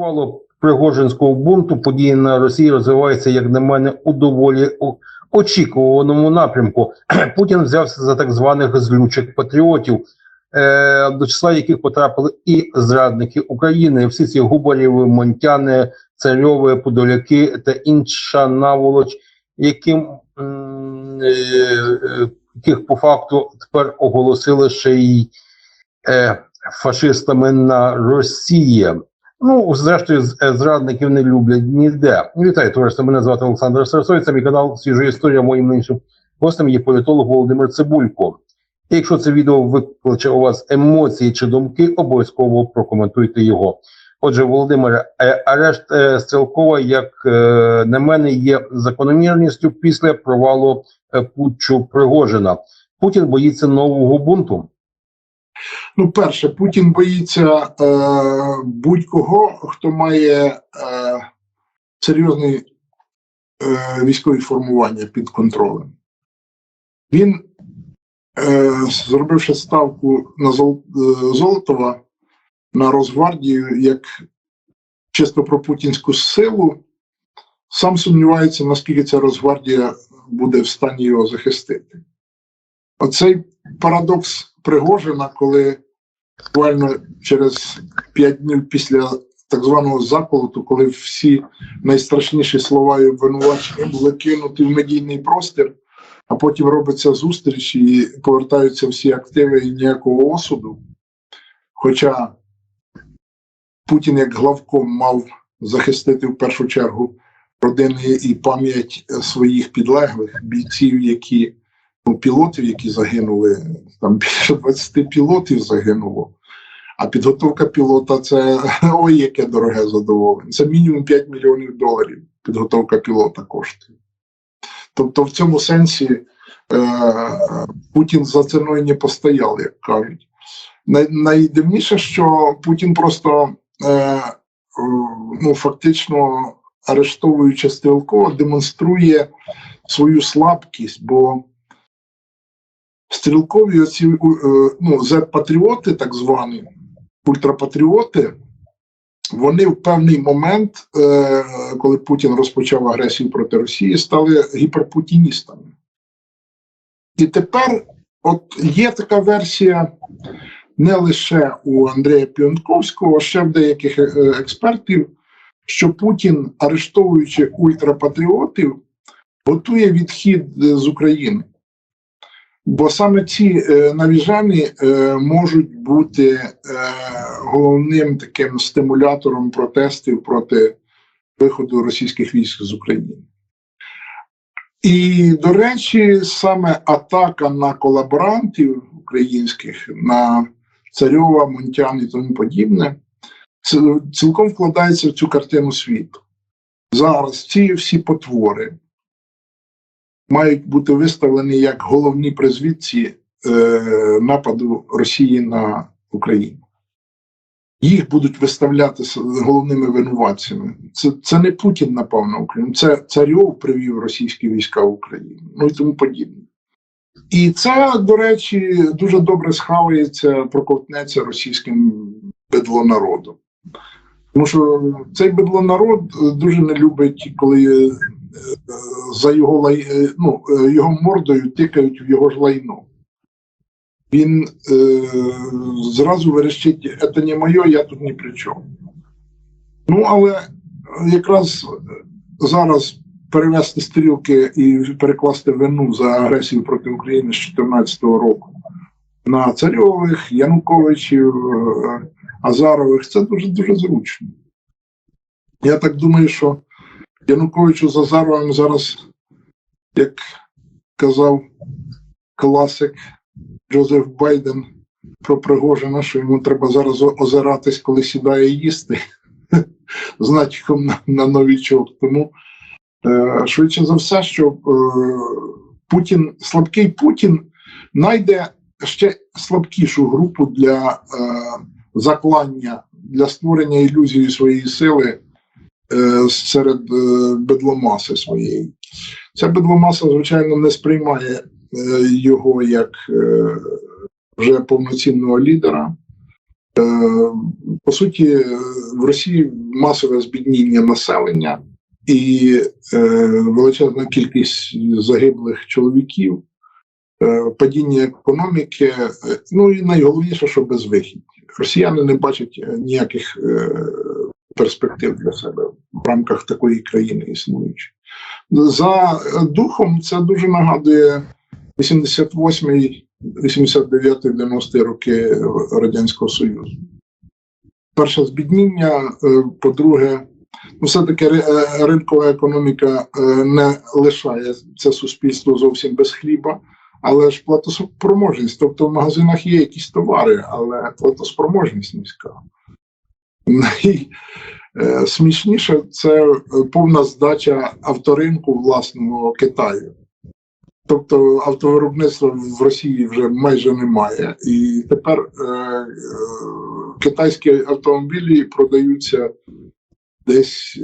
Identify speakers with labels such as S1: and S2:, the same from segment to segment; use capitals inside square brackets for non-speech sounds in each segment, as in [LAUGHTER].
S1: провалу Пригожинського бунту події на Росії розвиваються, як на мене, у доволі очікуваному напрямку. [CLEARS THROAT] Путін взявся за так званих злючих патріотів, е, до числа яких потрапили і зрадники України. Всі ці губарєви, монтяни, царьови, подоляки та інша наволоч, яким е, яких по факту тепер оголосили ще й е, фашистами на Росії. Ну, зрештою, е, зрадників не люблять ніде. Вітаю, товариство. Мене звати Олександр Сарасой. Це мій канал Свіжа історія. Моїм іншим гостем є політолог Володимир Цибулько. І якщо це відео викличе у вас емоції чи думки, обов'язково прокоментуйте його. Отже, Володимире, е, арешт е, Стрелкова, як на мене, є закономірністю після провалу путчу Пригожина. Путін боїться нового бунту.
S2: Ну, перше, Путін боїться е, будь-кого, хто має е, серйозні е, військові формування під контролем. Він, е, зробивши ставку на Зол, е, Золотова на Росгвардію як чисто про путінську силу, сам сумнівається, наскільки ця Росгвардія буде в стані його захистити. Оцей парадокс Пригожина, коли буквально через п'ять днів після так званого заколоту, коли всі найстрашніші слова і обвинувачення були кинуті в медійний простір, а потім робиться зустріч і повертаються всі активи і ніякого осуду. Хоча Путін, як главком, мав захистити в першу чергу родини і пам'ять своїх підлеглих бійців, які ну, пілотів, які загинули, там більше 20 пілотів загинуло. А підготовка пілота це [LAUGHS] ой, яке дороге задоволення. Це мінімум 5 мільйонів доларів. Підготовка пілота коштує. Тобто, в цьому сенсі е, Путін за ціною не постояв, як кажуть. Най, найдивніше, що Путін просто е, ну, фактично арештовуючи Стрілкова, демонструє свою слабкість, бо стрілкові оці е, ну, зет-патріоти, так звані, ультрапатріоти, вони в певний момент, е, коли Путін розпочав агресію проти Росії, стали гіперпутіністами. І тепер от є така версія не лише у Андрія Піонковського, а ще в деяких е, експертів, що Путін, арештовуючи ультрапатріотів, готує відхід з України. Бо саме ці е, навіжани е, можуть бути е, головним таким стимулятором протестів проти виходу російських військ з України. І, до речі, саме атака на колаборантів українських, на Царьова, Мунтян і тому подібне, цілком вкладається в цю картину світу. Зараз ці всі потвори мають бути виставлені як головні призвідці е, нападу Росії на Україну. Їх будуть виставляти головними винуватцями. Це, це не Путін напав на Україну, це Царьов привів російські війська в Україну, ну і тому подібне. І це, до речі, дуже добре схавається, проковтнеться російським бедлонародом. Тому що цей бедлонарод е, дуже не любить, коли за його лай... е, ну, е, його мордою тикають в його ж лайно. Він е, зразу верещить, це не моє, я тут ні при чому. Ну, але якраз зараз перевести стрілки і перекласти вину за агресію проти України з 2014 року на царьових, Януковичів, е, Азарових це дуже дуже зручно. Я так думаю, що Януковичу з Азаровим зараз, як казав класик Джозеф Байден про Пригожина, що йому треба зараз озиратись, коли сідає їсти, [LAUGHS] з натяком на, на новічок. Тому е, швидше за все, що е, Путін, слабкий Путін знайде ще слабкішу групу для е, заклання, для створення ілюзії своєї сили серед е, бедломаси своєї. Ця бедломаса, звичайно, не сприймає е, його як е, вже повноцінного лідера. Е, по суті, е, в Росії масове збідніння населення і е, величезна кількість загиблих чоловіків, е, падіння економіки. е, Ну і найголовніше, що безвихідь. Росіяни не бачать е, ніяких е, перспектив для себе в рамках такої країни існуючої. За духом це дуже нагадує 88-й, 89-й, 90-й роки Радянського Союзу. Перше збідніння, е, по-друге, ну, все-таки е, ринкова економіка е, не лишає це суспільство зовсім без хліба, але ж платоспроможність. Тобто в магазинах є якісь товари, але платоспроможність низька. Найсмішніше це е, повна здача авторинку власного Китаю. Тобто автовиробництва в Росії вже майже немає, і тепер е, е, китайські автомобілі продаються десь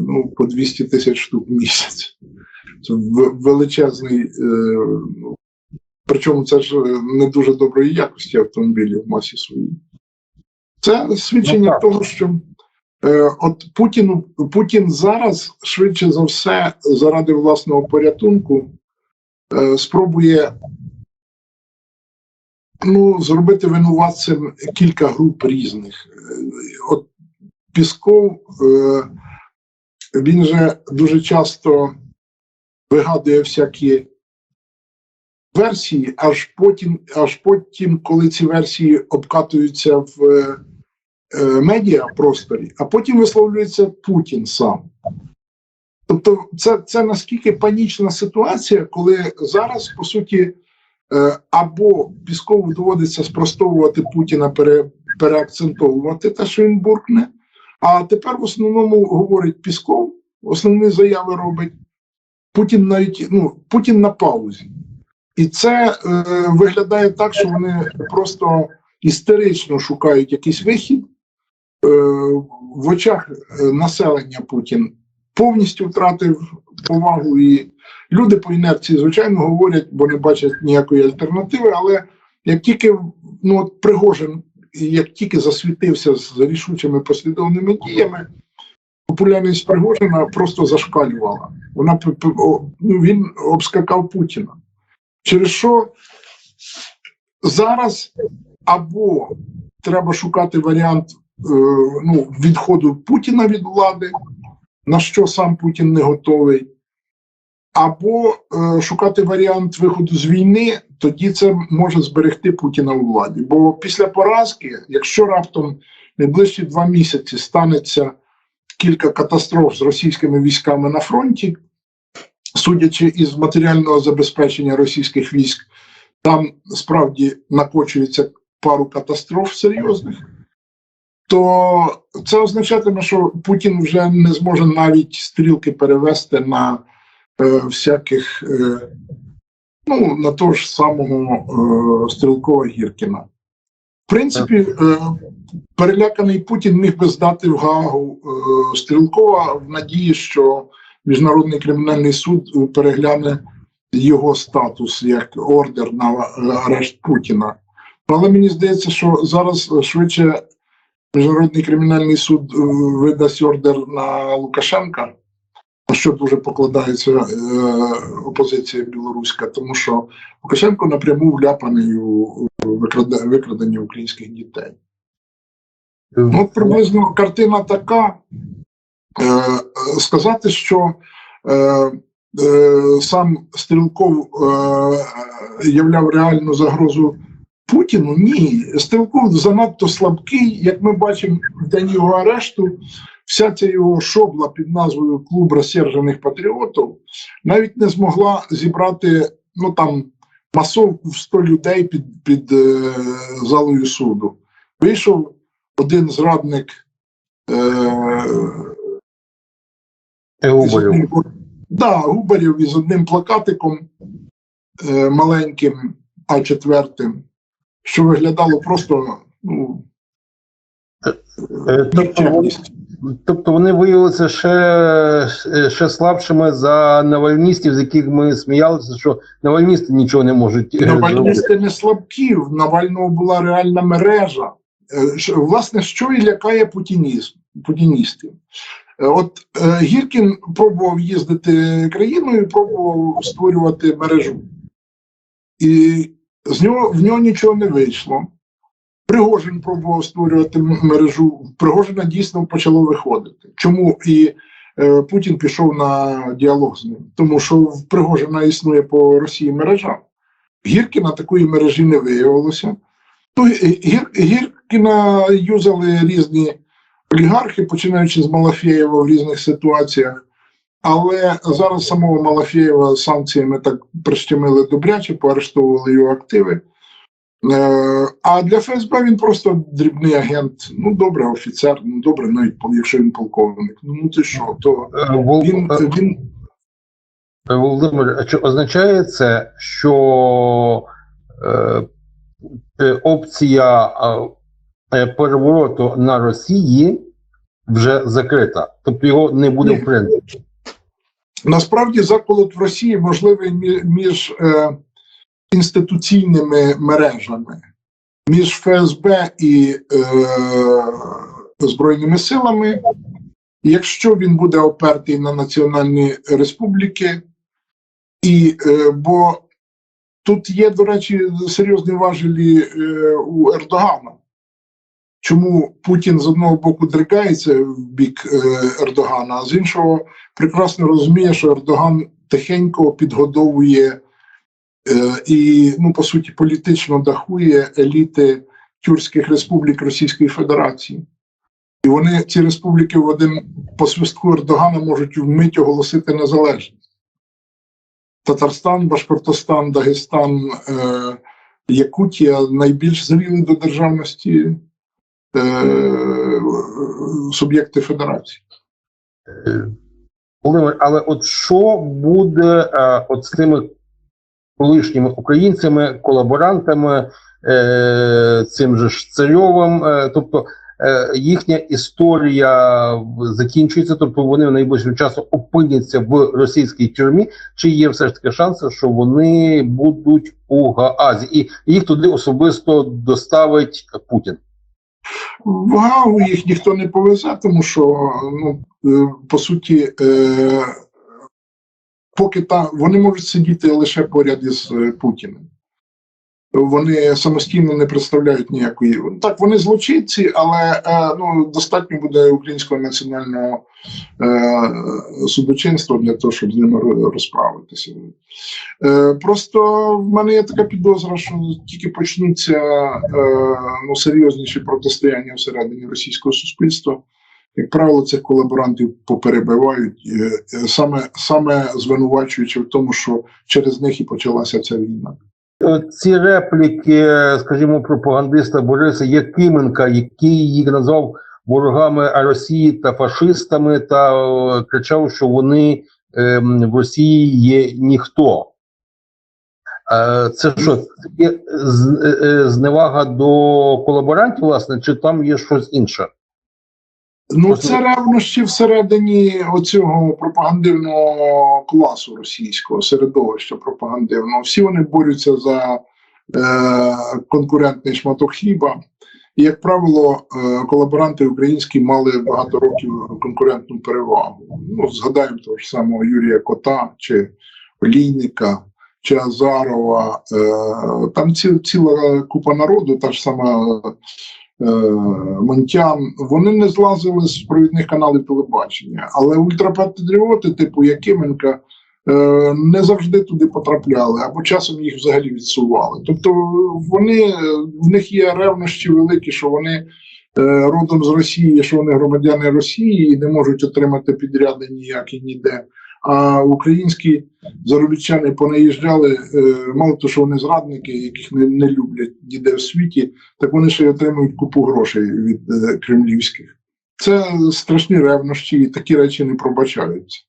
S2: ну, по 200 тисяч штук в місяць. Це величезний. Ну, причому це ж не дуже доброї якості автомобілі в масі своїй. Це свідчення
S1: Ну,
S2: того, що е, от Путін, Путін зараз швидше за все заради власного порятунку е, спробує ну, зробити винуватцем кілька груп різних. Е, От Пісков, е, він же дуже часто вигадує всякі версії, аж потім, аж потім, коли ці версії обкатуються в е, медіапросторі, а потім висловлюється Путін сам. Тобто, це, це наскільки панічна ситуація, коли зараз, по суті, е, або Піскову доводиться спростовувати Путіна, пере, переакцентовувати те, що він буркне, а тепер в основному говорить Пісков, основні заяви робить. Путін навіть ну, Путін на паузі. І це е, виглядає так, що вони просто істерично шукають якийсь вихід. Е, в очах е, населення Путін повністю втратив повагу, і люди по інерції, звичайно, говорять, бо не бачать ніякої альтернативи. Але як тільки ну, от Пригожин, як тільки засвітився з рішучими послідовними діями, популярність Пригожина просто зашкалювала. Вона ну, він обскакав Путіна. Через що зараз або треба шукати варіант ну, відходу Путіна від влади, на що сам Путін не готовий, або е, шукати варіант виходу з війни, тоді це може зберегти Путіна у владі. Бо після поразки, якщо раптом найближчі два місяці станеться кілька катастроф з російськими військами на фронті, судячи із матеріального забезпечення російських військ, там справді накочується пару катастроф серйозних, то це означатиме, що Путін вже не зможе навіть стрілки перевести на е, всяких, е, ну, на того ж самого е, Стрілкова Гіркіна. В принципі, е, переляканий Путін міг би здати в Гаагу е, Стрілкова в надії, що Міжнародний кримінальний суд перегляне його статус як ордер на арешт Путіна. Але мені здається, що зараз швидше Міжнародний кримінальний суд е, видасть ордер на Лукашенка, на що дуже покладається е, опозиція білоруська, тому що Лукашенко напряму вляпаний у викрадення українських дітей. Ну, приблизно картина така. Е, сказати, що сам Стрілков являв реальну загрозу Путіну, ні. Стрілков занадто слабкий, як ми бачимо в день його арешту, вся ця його шобла під назвою Клуб розсержених патріотів навіть не змогла зібрати ну там масовку в 100 людей під, під е, залою суду. Вийшов один зрадник. Е,
S1: Губарів.
S2: одним, да, Губарів із одним плакатиком е, маленьким, а четвертим, що виглядало просто ну,
S1: Е, Тобто, вони- тобто вони виявилися ще, е, ще слабшими за навальністів, з яких ми сміялися, що навальністи нічого не можуть е.
S2: Навальністи не слабкі, в Навального була реальна мережа. Власне, що і лякає путінізм? путіністів. От Гіркін пробував їздити країною, пробував створювати мережу. І з нього в нього нічого не вийшло. Пригожин пробував створювати мережу. Пригожина дійсно почало виходити. Чому і е, Путін пішов на діалог з ним? Тому що в Пригожина існує по Росії мережа. Гіркіна такої мережі не виявилося. То Гір, Гіркіна юзали різні олігархи, починаючи з Малафєєва в різних ситуаціях. Але зараз самого Малафєєва санкціями так прищемили добряче, поарештовували його активи. Е, А для ФСБ він просто дрібний агент. Ну, добре, офіцер, ну добре, навіть якщо він полковник. Ну, ну ти що, то
S1: Е,
S2: він,
S1: е,
S2: він
S1: Володимир, а чи означає це, що е, опція е, перевороту на Росії вже закрита? Тобто його не буде в принципі.
S2: Насправді заколот в Росії можливий між е, інституційними мережами, між ФСБ і е, Збройними силами. Якщо він буде опертий на національні республіки, і е, бо тут є, до речі, серйозні важелі е, у Ердогана. Чому Путін з одного боку дригається в бік е, Ердогана, а з іншого прекрасно розуміє, що Ердоган тихенько підгодовує е, і, ну, по суті, політично дахує еліти тюркських республік Російської Федерації. І вони ці республіки в один по свистку Ердогана можуть вмить оголосити незалежність. Татарстан, Башкортостан, Дагестан, е, Якутія найбільш зріли до державності суб'єкти федерації.
S1: Е, але от що буде е, от з тими колишніми українцями, колаборантами, е, цим же ж царьовим, е, тобто е, їхня історія закінчується, тобто вони в найближчим часом опиняться в російській тюрмі, чи є все ж таки шанси, що вони будуть у Гаазі, і їх туди особисто доставить Путін?
S2: В Гаагу їх ніхто не повезе, тому що ну, е, по суті, е, поки та вони можуть сидіти лише поряд із е, Путіним. Вони самостійно не представляють ніякої. Так, вони злочинці, але е, ну, достатньо буде українського національного е, судочинства для того, щоб з ними розправитися. Е, просто в мене є така підозра, що тільки почнуться ну, серйозніші протистояння всередині російського суспільства. Як правило, цих колаборантів поперебивають, саме, саме звинувачуючи в тому, що через них і почалася ця війна.
S1: Ці репліки, скажімо, пропагандиста Бориса Якименка, який їх назвав ворогами Росії та фашистами, та е, кричав, що вони ем, в Росії є ніхто. Е, Це що, є е, зневага до колаборантів, власне, чи там є щось інше?
S2: Ну, це ревнощі всередині оцього пропагандивного класу російського середовища пропагандивного. Всі вони борються за е, конкурентний шматок хліба. І, як правило, е, колаборанти українські мали багато років конкурентну перевагу. Ну, згадаємо того ж самого Юрія Кота чи Олійника. Чи Азарова, е, там ці, ціла купа народу, та ж сама Монтян, вони не злазили з провідних каналів телебачення. Але ультрапатріоти, типу Якименка, е, не завжди туди потрапляли, або часом їх взагалі відсували. Тобто вони в них є ревнощі великі, що вони е, родом з Росії, що вони громадяни Росії і не можуть отримати підряди ніякі ніде. А українські заробітчани понаїжджали, е, мало того, що вони зрадники, яких не, не люблять ніде в світі, так вони ще й отримують купу грошей від е, кремлівських. Це страшні ревнощі, і такі речі не пробачаються.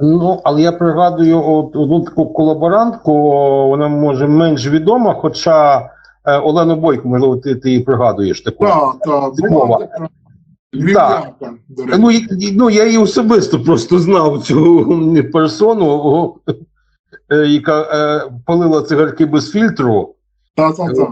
S1: Ну, але я пригадую от, одну таку колаборантку, вона може менш відома, хоча е, Олену Бойко, можливо, ти, ти її пригадуєш таку.
S2: Так, так, львів'янка, до речі.
S1: Ну, і- ну, я її особисто просто знав цю персону, е, яка е, палила цигарки без фільтру,
S2: Так, так, так.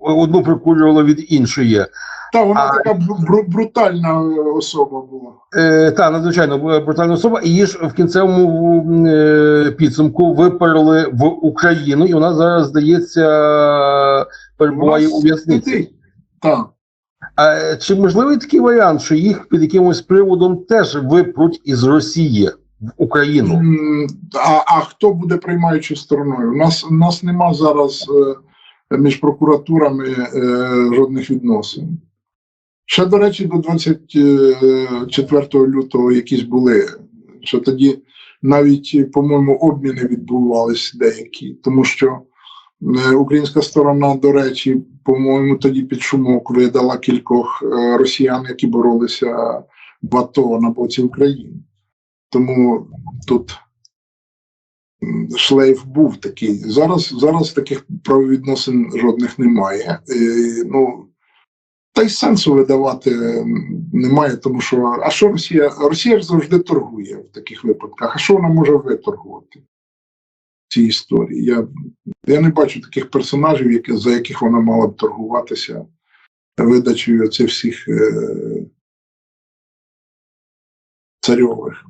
S1: одну прикурювала від іншої.
S2: Та вона
S1: А-
S2: така бру- бру- брутальна е, особа була.
S1: Е, та, надзвичайно бу- брутальна особа. І її ж в кінцевому м, е, підсумку виперли в Україну, і вона зараз, здається, перебуває у в'язниці.
S2: Так.
S1: А чи можливий такий варіант, що їх під якимось приводом теж випруть із Росії в Україну?
S2: А, а хто буде приймаючою стороною? У нас, у нас нема зараз е, між прокуратурами е, жодних відносин. Ще, до речі, до 24 лютого якісь були. Що тоді навіть, по-моєму, обміни відбувались деякі, тому що е, українська сторона, до речі, по-моєму, тоді під шумок видала кількох е, росіян, які боролися в АТО на боці України. Тому тут шлейф був такий. Зараз, зараз таких правовідносин жодних немає. Е, ну, та й сенсу видавати немає, тому що а що Росія? Росія ж завжди торгує в таких випадках. А що вона може виторгувати цій історії? Я, я не бачу таких персонажів, які, за яких вона мала б торгуватися видачею цих всіх е, царьових.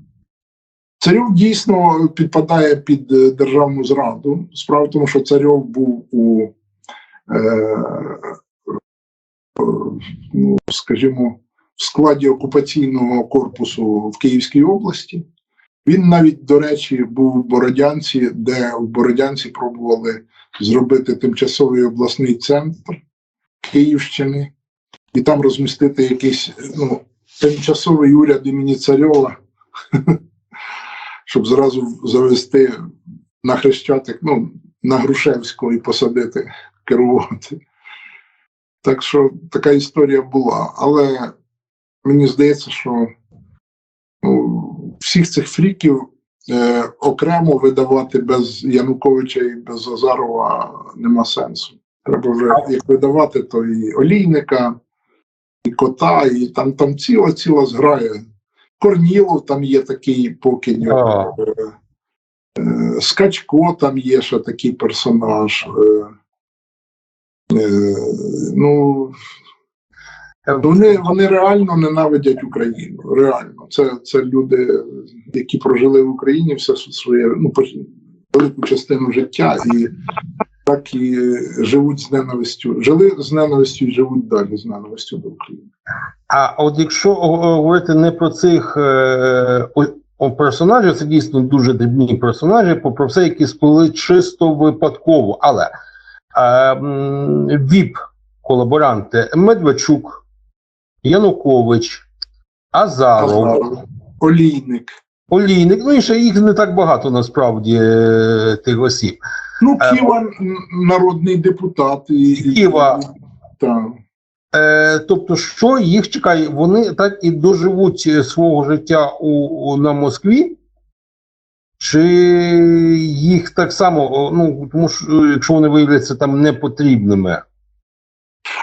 S2: Царьов дійсно підпадає під е, державну зраду. Справа в тому, що царьов був у, е, ну, скажімо, в складі окупаційного корпусу в Київській області. Він навіть, до речі, був в Бородянці, де в Бородянці пробували зробити тимчасовий обласний центр Київщини і там розмістити якийсь ну, тимчасовий уряд імені Царьова [LAUGHS] щоб зразу завести на Хрещатик, ну, на Грушевського і посадити, керувати. Так що така історія була. Але мені здається, що всіх цих фріків е, окремо видавати без Януковича і без Азарова нема сенсу. Треба вже як видавати, то і олійника, і кота, і там, там ціла ціла зграя. Корнілов там є такий. Е, е, Скачко там є ще такий персонаж. Е, е, ну, вони, вони реально ненавидять Україну. Реально. Це, це люди, які прожили в Україні все своє, ну, велику частину життя і так і живуть з ненавистю. Жили з ненавистю і живуть далі з ненавистю до України.
S1: А от якщо говорити не про цих е, о- персонажів, це дійсно дуже дрібні персонажі, про все, які сплили чисто випадково. Але е, м, ВІП колаборанти Медведчук, Янукович, Азаров,
S2: Азаров, Олійник.
S1: Олійник, ну і ще їх не так багато насправді е, тих осіб.
S2: Ну,
S1: Е,
S2: Ківа народний депутат. І,
S1: Ківа.
S2: Так.
S1: Е, тобто, що їх чекає? Вони так і доживуть е, свого життя у, у на Москві, чи їх так само, ну тому що якщо вони виявляться там непотрібними.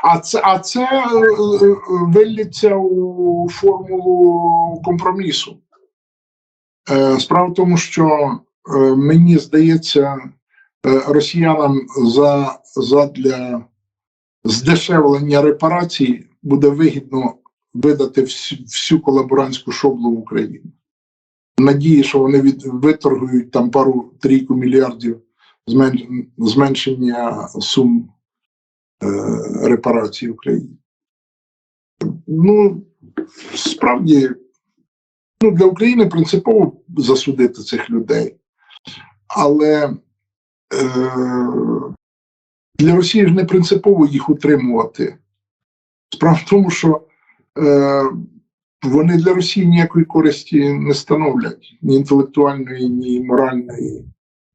S2: А це, а це е, е, виллється у формулу компромісу. Е, Справа в тому, що е, мені здається, е, росіянам за, задля здешевлення репарацій буде вигідно видати всю, всю колаборантську шоблу в Україну. Надії, що вони від, виторгують там пару трійку мільярдів зменшення сум е, репарацій Україні. Ну, справді, ну, для України принципово засудити цих людей. Але е, для Росії ж не принципово їх утримувати. Справа в тому, що е, вони для Росії ніякої користі не становлять ні інтелектуальної, ні моральної.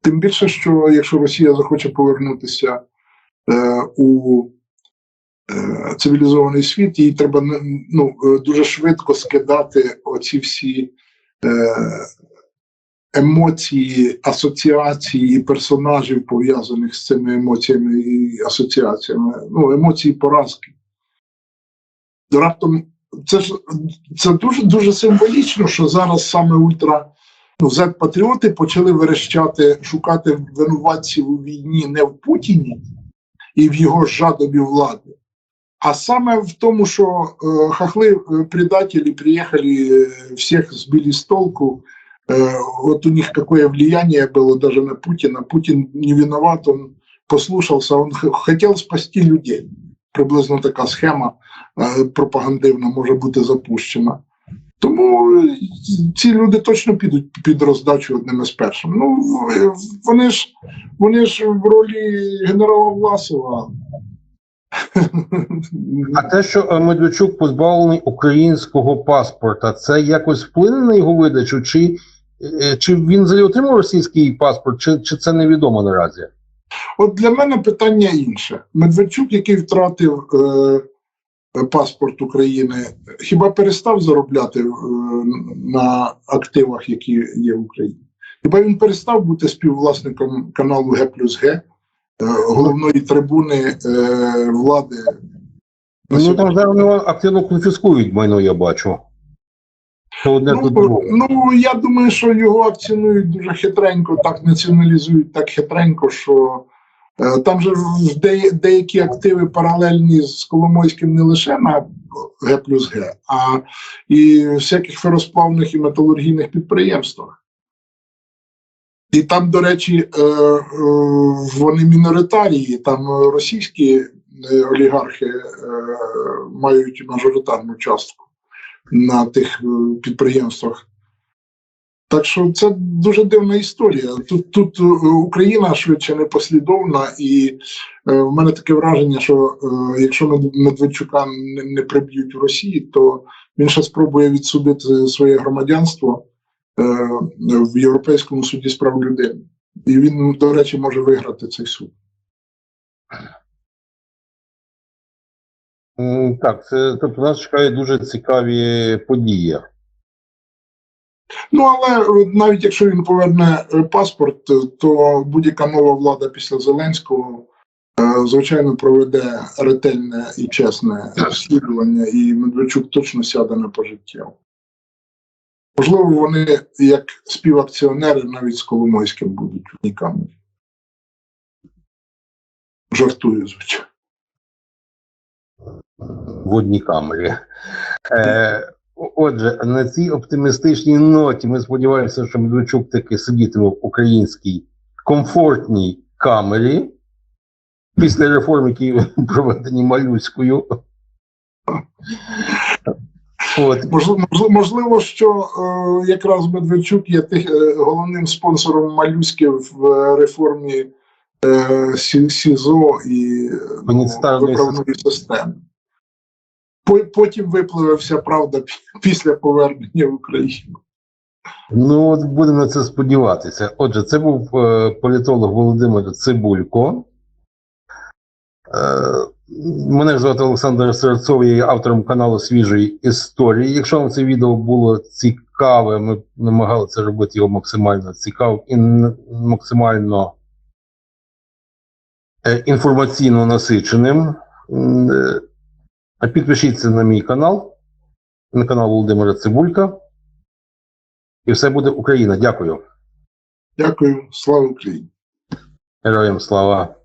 S2: Тим більше, що якщо Росія захоче повернутися у е, цивілізований світ, їй треба ну, е, дуже швидко скидати оці всі е, емоції, асоціації і персонажів, пов'язаних з цими емоціями і асоціаціями. Ну, емоції поразки. Раптом це ж це дуже дуже символічно, що зараз саме ультра ну, зет-патріоти почали верещати, шукати винуватців у війні не в Путіні і в його жадобі влади, А саме в тому, що э, хохлы э, предатели приехали, э, всех сбили с толку. Э, вот у них какое влияние было даже на Путина. Путин не виноват, он послушался, он х- хотел спасти людей. Приблизно така схема е, пропагандивна може бути запущена. Тому е, ці люди точно підуть під роздачу одними з першим. Ну вони ж вони ж в ролі генерала Власова.
S1: А те, що е, Медведчук позбавлений українського паспорта, це якось вплине на його видачу, чи, е, чи він взагалі отримав російський паспорт, чи, чи це невідомо наразі?
S2: От для мене питання інше. Медведчук, який втратив е, паспорт України, хіба перестав заробляти е, на активах, які є в Україні? Хіба він перестав бути співвласником каналу Г плюс Г, е, головної трибуни е, влади?
S1: Ну там зараз активно конфіскують майно, я бачу.
S2: Ну, ну я думаю, що його акціонують дуже хитренько, так націоналізують так хитренько, що е, там же де, деякі активи паралельні з Коломойським не лише на Г плюс Г, а і всяких феросплавних і металургійних підприємствах. І там, до речі, е, е, вони міноритарії, там е, російські е, олігархи е, мають мажоритарну частку на тих е, підприємствах. Так що це дуже дивна історія. Тут, тут е, Україна швидше не послідовна, і е, в мене таке враження, що е, якщо Мед- Медведчука не, не приб'ють в Росії, то він ще спробує відсудити своє громадянство е, в Європейському суді з прав людини. І він, до речі, може виграти цей суд.
S1: Так, це тобто нас чекає дуже цікаві події.
S2: Ну але е, навіть якщо він поверне е, паспорт, е, то будь-яка нова влада після Зеленського звичайно проведе ретельне і чесне розслідування, і Медведчук точно сяде на пожиттєво. Можливо, вони як співакціонери навіть з Коломойським будуть в камері. Жартую, звичайно.
S1: в одній камері. Е, отже, на цій оптимістичній ноті ми сподіваємося, що Медведчук таки сидітиме в українській комфортній камері після реформ, які [LAUGHS] проведені малюською. От.
S2: Можливо, можливо, що е, якраз Медведчук є тих, е, головним спонсором малюськи в е, реформі е, СІЗО і е, ну, виправної системи. По- Потім випливе вся правда після повернення в Україну.
S1: Ну, от будемо на це сподіватися. Отже, це був е, політолог Володимир Цибулько. Е, мене звати Олександр Серцов, я є автором каналу Свіжої історії. Якщо вам це відео було цікаве, ми намагалися робити його максимально цікавим і максимально е, інформаційно насиченим. Е, Підпишіться на мій канал, на канал Володимира Цибулька. І все буде Україна. Дякую.
S2: Дякую, слава Україні!
S1: Героям слава.